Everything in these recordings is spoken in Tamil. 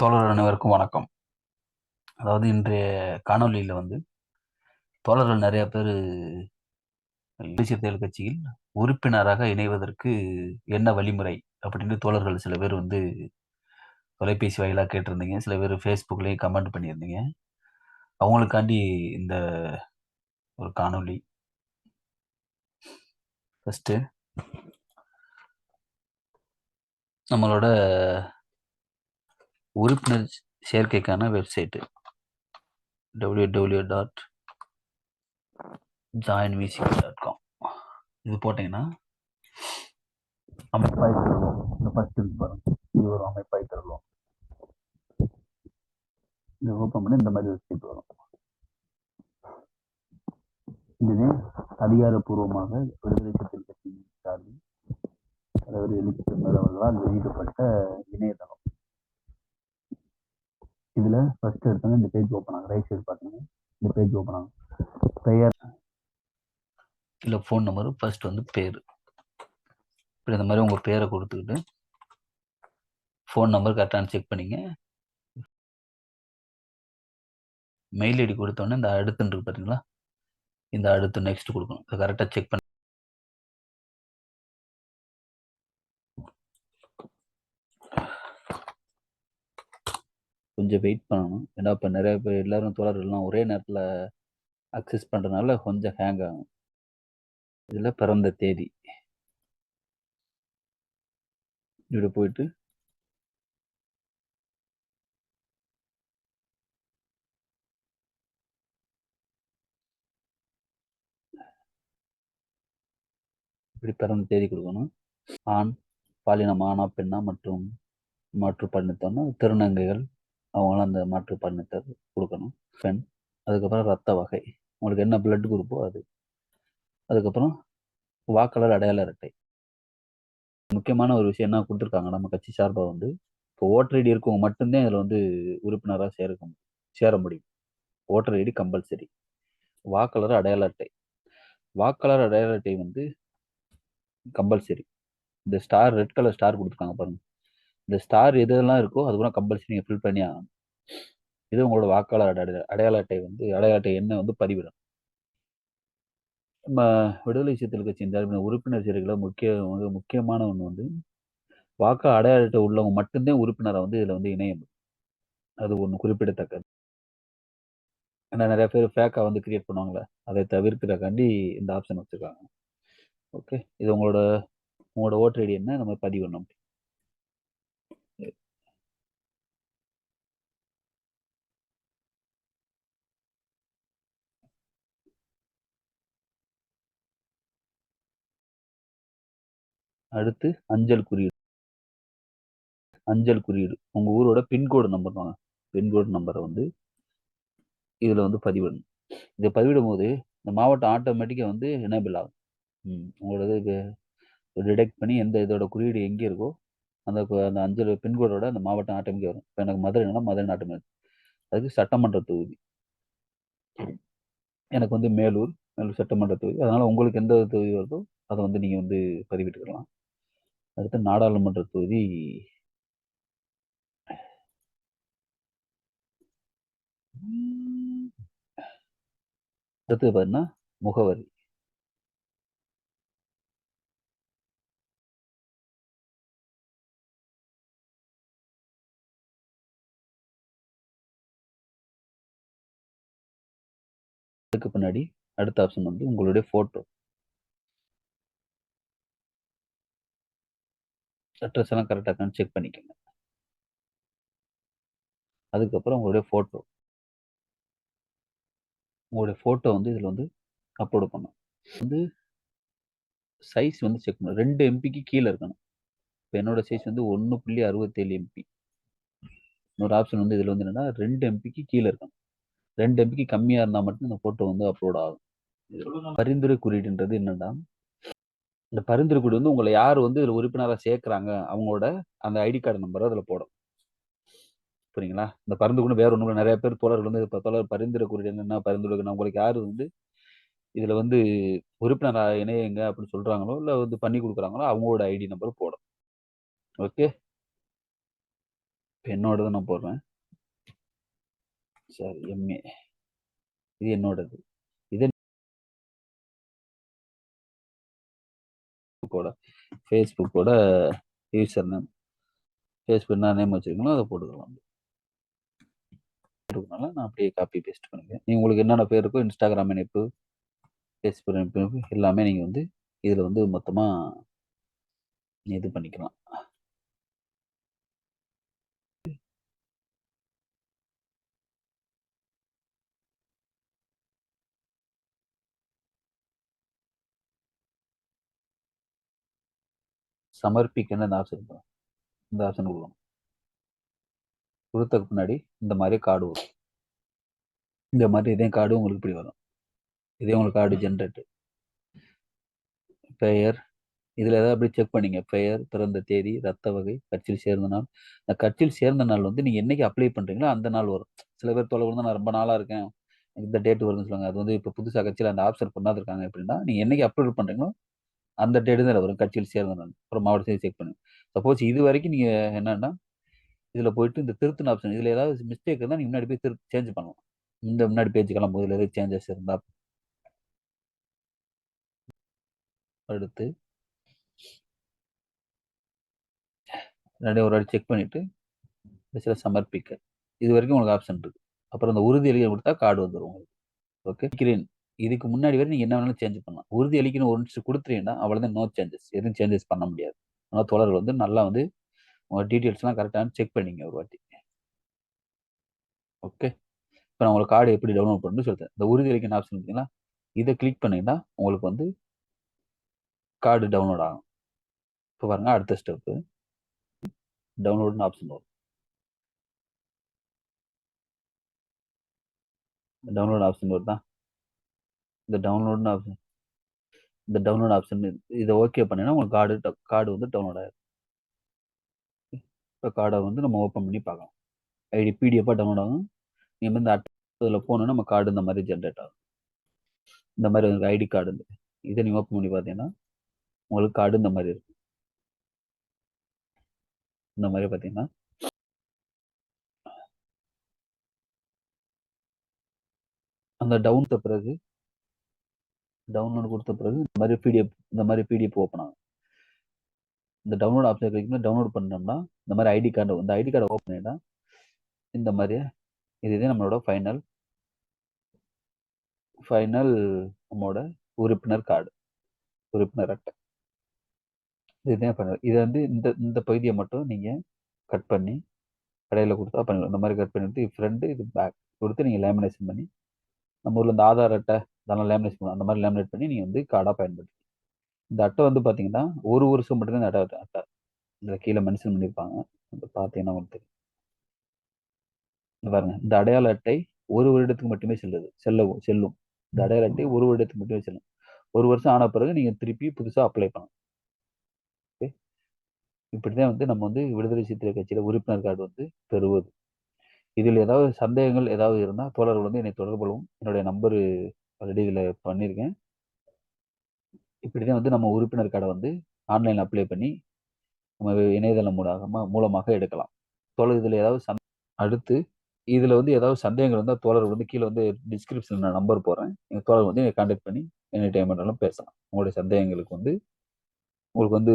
தோழர் அனைவருக்கும் வணக்கம். அதாவது இன்றைய காணொலியில் வந்து தோழர்கள் நிறைய பேர் தேசிய தேர்தல் கட்சியில் உறுப்பினராக இணைவதற்கு என்ன வழிமுறை அப்படின்னு தோழர்கள் சில பேர் வந்து தொலைபேசி வாயிலாக கேட்டிருந்தீங்க. சில பேர் ஃபேஸ்புக்லேயும் கமெண்ட் பண்ணியிருந்தீங்க. அவங்களுக்காண்டி இந்த ஒரு காணொளி. ஃபஸ்ட்டு நம்மளோட உறுப்பினர் சேர்க்கைக்கான website. W W dot join VCK dot com இது போட்டிங்கன்னா அமைப்பாய் தருவோம். இந்த ஃபஸ்ட் இருக்கு பாருங்க இது ஒரு அமைப்பாய் தருவோம். இது ஓப்பன் பண்ணி இந்த மாதிரி வெப்சைட் வரும். இதுவே அதிகாரப்பூர்வமாக விடுதலை சிறுத்தை கட்சியின் சார்பில் தலைவர் எழுச்சித்தமிழ் அவர்களால் வெளியிடப்பட்ட இணையதளம். இதுல ஃபர்ஸ்ட் எடுத்தோங்க இந்த பேஜ் ஓப்பன் ஆகும் ரைட் சைடு பார்த்தீங்கன்னா இந்த பேஜ் ஓப்பன் ஆகும் பெயர் இல்லை ஃபோன் நம்பர் ஃபர்ஸ்ட் வந்து பேர். இப்படி இந்த மாதிரி உங்கள் பேரை கொடுத்துக்கிட்டு ஃபோன் நம்பர் கரெக்டானு செக் பண்ணிங்க. மெயில் ஐடி கொடுத்தோன்னே இந்த அடுத்துன்னு இருக்கு பார்த்தீங்களா இந்த அடுத்து நெக்ஸ்ட் கொடுக்கணும். இதை கரெக்டாக செக் பண்ணி கொஞ்சம் வெயிட் பண்ணணும். ஏன்னா இப்போ நிறைய பேர் எல்லாரும் தோழர்கள்லாம் ஒரே நேரத்தில் அக்சஸ் பண்ணுறதுனால கொஞ்சம் ஹேங் ஆகும். இதில் பிறந்த தேதி. இப்படி போயிட்டு. இப்படி பிறந்த தேதி கொடுக்கணும். ஆண் பாலினம் ஆணா பெண்ணா மற்றும் மாற்றுப்பாலினத்தோன்னா திருநங்கைகள். அவங்களாம் அந்த மாற்று மாற்றுப்பாலினத்தை கொடுக்கணும் பெண் அதுக்கப்புறம் ரத்த வகை. உங்களுக்கு என்ன பிளட் குரூப்போ அது. அதுக்கப்புறம் வாக்காளர் அடையாள அட்டை. முக்கியமான ஒரு விஷயம் என்ன கொடுத்துருக்காங்க நம்ம கட்சி சார்பாக வந்து இப்போ ஓட்டர் ஐடி இருக்கவங்க மட்டும்தான் இதில் வந்து உறுப்பினராக சேர்க்க சேர முடியும். ஓட்டர் ஐடி கம்பல்சரி வாக்காளர் அடையாள அட்டை. வாக்காளர் அடையாள அட்டை வந்து கம்பல்சரி இந்த ஸ்டார் ரெட் கலர் ஸ்டார் கொடுத்துருக்காங்க பாருங்க. இந்த ஸ்டார் எதெல்லாம் இருக்கோ அது கூட கம்பல்சரி நீங்கள் ஃபில் பண்ணி ஆகணும். இது உங்களோட வாக்காளர் அடையாள அட்டை வந்து அடையாள அட்டை என்ன வந்து பதிவிடும். நம்ம விடுதலை சிறுத்தைகள் கட்சியின் சார்பில் உறுப்பினர் சேர்க்கையில் முக்கிய வந்து முக்கியமான ஒன்று வந்து வாக்கு அடையாள அட்டை உள்ளவங்க மட்டும்தான் உறுப்பினரை வந்து இதில் வந்து இணைய முடியும். அது ஒன்று குறிப்பிடத்தக்கது. ஏன்னா நிறைய பேர் ஃபேக்காக வந்து கிரியேட் பண்ணுவாங்களே அதை தவிர்க்கிறக்காண்டி இந்த ஆப்ஷன் வச்சுருக்காங்க. ஓகே இது உங்களோட உங்களோட ஓட்டர் ஐடி என்ன? நம்ம பதிவு பண்ண அடுத்து அஞ்சல் குறியீடு. அஞ்சல் குறியீடு. உங்கள் ஊரோட பின்கோடு நம்பர் வாங்க பின்கோடு நம்பரை வந்து இதில் வந்து பதிவிடணும். இதை பதிவிடும் போது இந்த மாவட்டம் ஆட்டோமேட்டிக்காக வந்து எனேபிள் ஆகும். உங்களோட இது டிடெக்ட் பண்ணி எந்த இதோட குறியீடு எங்கே இருக்கோ அந்த அந்த அஞ்சல் பின்கோடோட அந்த மாவட்டம் ஆட்டோமேட்டிக் வரும். இப்போ எனக்கு மதுரைனா மதுரை ஆட்டோமேட்டிக் அதுக்கு சட்டமன்ற தொகுதி. எனக்கு வந்து மேலூர் மேலூர் சட்டமன்ற தொகுதி. அதனால் உங்களுக்கு எந்த தொகுதி வருதோ அதை வந்து நீங்கள் வந்து பதிவிட்டுக்கலாம். அடுத்து நாடாளுமன்ற தொகுதி. அடுத்து பார்த்தீங்கன்னா முகவரி. அதுக்கு பின்னாடி அடுத்த ஆப்ஷன் வந்து உங்களுடைய ஃபோட்டோ அட்ரஸ் எல்லாம் கரெக்டாக செக் பண்ணிக்கோங்க. அதுக்கப்புறம் உங்களுடைய ஃபோட்டோ உங்களுடைய ஃபோட்டோ வந்து இதில் வந்து அப்லோடு பண்ணும் வந்து சைஸ் வந்து செக் பண்ணணும். ரெண்டு எம்பிக்கு கீழே இருக்கணும். இப்போ என்னோட சைஸ் வந்து ஒன்று புள்ளி அறுபத்தேழு எம்பி இன்னொரு ஆப்ஷன் வந்து இதில் வந்து என்னென்னா ரெண்டு எம்பிக்கு கீழே இருக்கணும். ரெண்டு எம்பிக்கு கம்மியாக இருந்தால் மட்டும் இந்த ஃபோட்டோ வந்து அப்லோட் ஆகும். பரிந்துரை குறியீடுன்றது என்னன்னா இந்த பரிந்துரை குறியீடு வந்து உங்களை யார் வந்து இதில் உறுப்பினராக சேர்க்குறாங்க அவங்களோட அந்த ஐடி கார்டு நம்பரை அதில் போடும். புரியுங்களா? இந்த பரிந்து கூட வேற ஒன்றும் நிறைய பேர் தோழர்கள் வந்து இப்போ தோழர் பரிந்துரை குறியீடு என்னென்ன பரிந்துரைக்கணும் உங்களுக்கு யார் வந்து இதில் வந்து உறுப்பினராக இணையங்க அப்படின்னு சொல்கிறாங்களோ இல்லை வந்து பண்ணி கொடுக்குறாங்களோ அவங்களோட ஐடி நம்பர் போடும். ஓகே? இப்போ என்னோடது நான் போடுறேன். சரி எம்ஏ. இது என்னோடது. ஃபேஸ்புக்கோட ஃபேஸ்புக்கோட யூசர் நேம் ஃபேஸ்புக் என்ன நேம் வச்சுருக்கீங்களோ அதை போட்டுக்கலாம். இருக்கனால நான் அப்படியே காப்பி பேஸ்ட் பண்ணிக்கிறேன். நீங்கள் உங்களுக்கு என்னென்ன பேர் இருக்கோ இன்ஸ்டாகிராம் இணைப்பு ஃபேஸ்புக் இணைப்பு எல்லாமே நீங்கள் வந்து இதில் வந்து மொத்தமாக இது பண்ணிக்கலாம். சமர்ப்பிக்கன்னு இந்த ஆப்ஷன் இருக்கும்? இந்த ஆப்ஷன் கொடுக்கணும் கொடுத்ததுக்கு முன்னாடி இந்த மாதிரி கார்டு வரும். இந்த மாதிரி இதே கார்டு உங்களுக்கு இப்படி வரும். இதே உங்களுக்கு கார்டு ஜென்ரேட்டு பெயர் இதில் ஏதாவது அப்படி செக் பண்ணிங்க. பெயர் பிறந்த தேதி ரத்த வகை கட்சியில் சேர்ந்த நாள். இந்த கட்சியில் சேர்ந்த நாள் வந்து நீங்கள் என்னைக்கு அப்ளை பண்ணுறீங்களோ அந்த நாள் வரும். சில பேர் தொலை வந்து நான் ரொம்ப நாளாக இருக்கேன். இந்த டேட் வருதுன்னு சொல்லுவாங்க. அது வந்து இப்போ புதுசாக கட்சியில் அந்த ஆப்ஷன் பண்ணாது இருக்காங்க அப்படின்னா நீங்கள் என்னைக்கு அப்லோட் பண்ணுறீங்களோ அந்த டேட்டு தான் வரும். கட்சியில் சேர்ந்த அப்புறம் மாவட்டத்தையும் செக் பண்ணுங்க. சப்போஸ் இது வரைக்கும் நீங்கள் என்னன்னா இதில் போயிட்டு இந்த திருத்தின ஆப்ஷன் இதில் ஏதாவது மிஸ்டேக் இருந்தால் நீங்கள் முன்னாடி போய் திரு சேஞ்ச் பண்ணலாம். இந்த முன்னாடி பேஜ் கிளம்பும் இதில் எதாவது சேஞ்சஸ் இருந்தால் அடுத்து. ரெண்டே ஒரு வாட்டி செக் பண்ணிவிட்டு சில சமர்ப்பிக்க. இது வரைக்கும் உங்களுக்கு ஆப்ஷன் இருக்குது அப்புறம் அந்த உறுதி எழுதி கொடுத்தா கார்டு வந்துடும் உங்களுக்கு. ஓகே கிரீன் இதுக்கு முன்னாடி வரை நீங்கள் என்ன வேணாலும் சேஞ்ச் பண்ணலாம். உறுதி அளிக்கணும் ஒரு நிமிஷம் கொடுத்துறீங்கன்னா அவ்வளோதான் நோ சேஞ்சஸ் எதுவும் சேஞ்சஸ் பண்ண முடியாது. ஆனால் தோழர்கள் வந்து நல்லா வந்து உங்கள் டீட்டெயில்ஸ்லாம் கரெக்டான செக் பண்ணிங்க ஒரு வாட்டி. ஓகே இப்போ நான் உங்களுக்கு கார்டு எப்படி டவுன்லோட் பண்ணணும்னு சொல்லிட்டேன் இந்த உறுதி அளிக்கணும் ஆப்ஷன் பார்த்தீங்களா? இதை கிளிக் பண்ணிங்கன்னா உங்களுக்கு வந்து கார்டு டவுன்லோட் ஆகும். இப்போ பாருங்கள் அடுத்த ஸ்டெப்பு டவுன்லோடுன்னு ஆப்ஷன் வரும். டவுன்லோட் ஆப்ஷன் வருதா? இந்த டவுன்லோட்னு ஆப்ஷன் இந்த டவுன்லோட் ஆப்ஷன் இதை ஓகே பண்ணினா உங்களுக்கு கார்டு கார்டு வந்து டவுன்லோட் ஆகிடும் இப்போ கார்டை வந்து நம்ம ஓப்பன் பண்ணி பார்க்கலாம். ஐடி பிடிஎஃபாக டவுன்லோட் ஆகும். நீங்கள் இந்த இதில் போனோன்னா நம்ம கார்டு இந்த மாதிரி ஜென்ரேட் ஆகும். இந்த மாதிரி உங்களுக்கு ஐடி கார்டு இருந்து இதை நீங்கள் ஓப்பன் பண்ணி பார்த்தீங்கன்னா உங்களுக்கு கார்டு இந்த மாதிரி இருக்கும். இந்த மாதிரி பார்த்தீங்கன்னா அந்த டவுன் பிறகு டவுன்லோட் கொடுத்த பிறகு இந்த மாதிரி பிடிஎஃப் இந்த மாதிரி பிடிஎஃப் ஓப்பன் ஆகும். இந்த டவுன்லோட் ஆப்ஷன் கிடைக்கும் டவுன்லோட் பண்ணோம்னா இந்த மாதிரி ஐடி கார்டு இந்த ஐடி கார்டை ஓப்பன் பண்ணிட்டா இந்த மாதிரி இதுதான் நம்மளோட ஃபைனல் ஃபைனல் நம்மளோட உறுப்பினர் கார்டு உறுப்பினர் அட்டை இதுதான் ஃபைனல் இதை வந்து இந்த இந்த பகுதியை மட்டும் நீங்கள் கட் பண்ணி கடையில் கொடுத்தா பண்ணிடலாம். இந்த மாதிரி கட் பண்ணிவிட்டு ஃப்ரெண்டு இது பேக் கொடுத்து நீங்கள் லேமினேஷன் பண்ணி நம்ம ஊரில் இந்த ஆதார் அட்டை இதெல்லாம் லேமினேட் பண்ணலாம் அந்த மாதிரி லேமினேட் பண்ணி நீங்கள் வந்து கார்டாக பயன்படுத்தி. இந்த அட்டை வந்து பார்த்தீங்கன்னா ஒரு வருஷம் மட்டும்தான் இந்த அட்டை அட்டை இதில் கீழே மென்ஷன் பண்ணியிருப்பாங்க அந்த பார்த்தீங்கன்னா உங்களுக்கு தெரியும். பாருங்க இந்த அடையாள அட்டை ஒரு வருடத்துக்கு மட்டுமே செல்லுது. செல்லவும் செல்லும். இந்த அடையாள அட்டை ஒரு வருடத்துக்கு மட்டுமே செல்லும். ஒரு வருஷம் ஆன பிறகு நீங்கள் திருப்பி புதுசாக அப்ளை பண்ணலாம். ஓகே? இப்படிதான் வந்து நம்ம வந்து விடுதலை சித்திரை கட்சியில் உறுப்பினர் கார்டு வந்து பெறுவது. இதில் ஏதாவது சந்தேகங்கள் ஏதாவது இருந்தால் தோழர்கள் வந்து என்னை தொடர்பு கொள்ளவும் என்னுடைய நம்பரு ஆல்ரெடி இதில் பண்ணியிருக்கேன் இப்படி தான் வந்து நம்ம உறுப்பினர் கார்டை வந்து ஆன்லைனில் அப்ளை பண்ணி நம்ம இணையதளம் மூலமாக மூலமாக எடுக்கலாம். தோழர் இதில் ஏதாவது சந் அடுத்து இதில் வந்து ஏதாவது சந்தேகங்கள் இருந்தால் தோழர் வந்து கீழே வந்து டிஸ்கிரிப்ஷனில் நான் நம்பர் போடுறேன். எங்கள் தோழர் வந்து கான்டாக்ட் பண்ணி எனி டைம் பேசலாம். உங்களுடைய சந்தேகங்களுக்கு வந்து உங்களுக்கு வந்து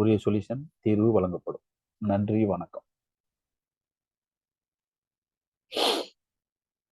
உரிய சொல்யூஷன் தீர்வு வழங்கப்படும். நன்றி வணக்கம்.